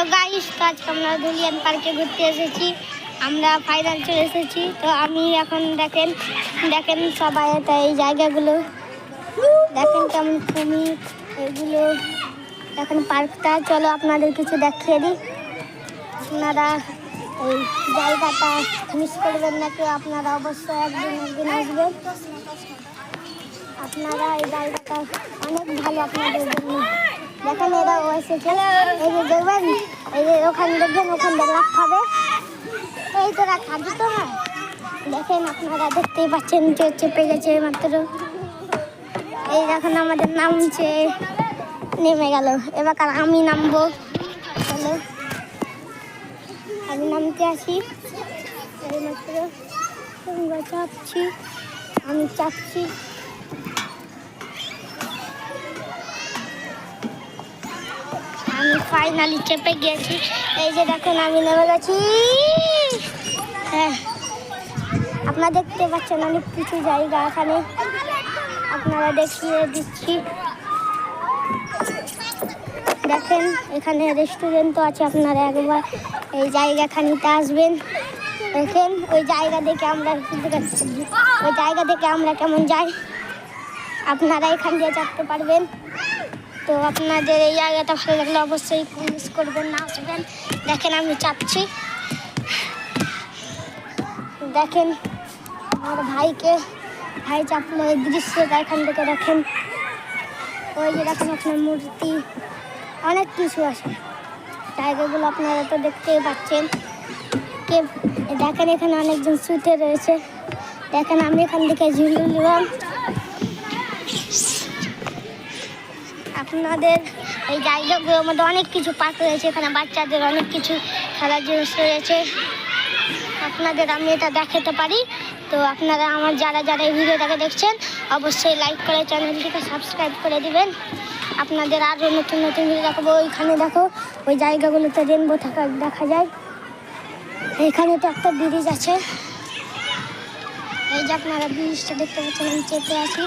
Hello guys তো আজকে আমরা ধুলিয়ান পার্কে ঘুরতে এসেছি। আমরা ফাইনাল চলে এসেছি। তো আমি এখন দেখেন দেখেন সবাই এই জায়গাগুলো। দেখেন কেমন কুমির এগুলো। দেখেন পার্কটা চলো আপনাদের কিছু দেখিয়ে দিই। আপনারা এই জায়গাটা মিস করবেন না কেউ, আপনারা অবশ্যই একদিন একদিন আসবেন। আপনারা এই জায়গাটা অনেক ভালো আপনাদের জন্য। দেখেন এরা ও এসেছে এই যে দেখবেন, এই যে ওখানে দেখবেন, ওখান থেকে রাখ খাবে। এই তো রাখ খাবি তো না দেখেন আপনারা দেখতেই পাচ্ছেন যে চেপে গেছে মাত্র এই দেখেন আমাদের নামছে, নেমে গেল। এবার আমি নামবো? চলো। আমি নামতে আসি। এই মাত্র তোমরা চাপছি, আমি চাপছি। ফাইনালি চেপে গিয়েছি এই যে দেখুন, আমি নেমে গেছি। হ্যাঁ। আপনারা দেখতে পাচ্ছেন অনেক কিছু জায়গা এখানে আপনারা দেখিয়ে দিচ্ছি। দেখেন, এখানে রেস্টুরেন্টও আছে, আপনারা একবার এই জায়গাখানিতে আসবেন। দেখেন, ওই জায়গা দেখে আমরা ওই জায়গা দেখে আমরা কেমন যাই। আপনারা এখান দিয়ে চাপতে পারবেন। তো আপনাদের এই জায়গাটা ভালো লাগলে অবশ্যই মিস করবেন, না আসবেন। দেখেন, আমি চাপছি দেখেন, আমার ভাইকে, ভাই চাপলো এই দৃশ্যটা এখান থেকে দেখেন। ওই যে দেখেন আপনার মূর্তি। অনেক কিছু আছে। জায়গাগুলো আপনারা তো দেখতেই পাচ্ছেন। কে, দেখেন, এখানে অনেকজন শুতে রয়েছে। দেখেন, আমি এখান থেকে ঝুলে নিলাম। আপনাদের এই জায়গাগুলোর মধ্যে অনেক কিছু পার্ক রয়েছে, এখানে বাচ্চাদের অনেক কিছু খেলার জিনিস রয়েছে। আপনাদের আমি এটা দেখাতে পারি। তো আপনারা আমার যারা যারা এই ভিডিওটাকে দেখছেন, অবশ্যই লাইক করে চ্যানেলটিকে সাবস্ক্রাইব করে দিবেন। আপনাদের আরও নতুন নতুন ভিডিও দেখাবো। ওইখানে দেখো, ওই জায়গাগুলোতে রেনবো থাকা, দেখা যায়। এইখানে তো একটা ব্রিজ আছে। এই যে আপনারা ব্রিজটা দেখতে পাচ্ছেন, আমি চেপে আছি।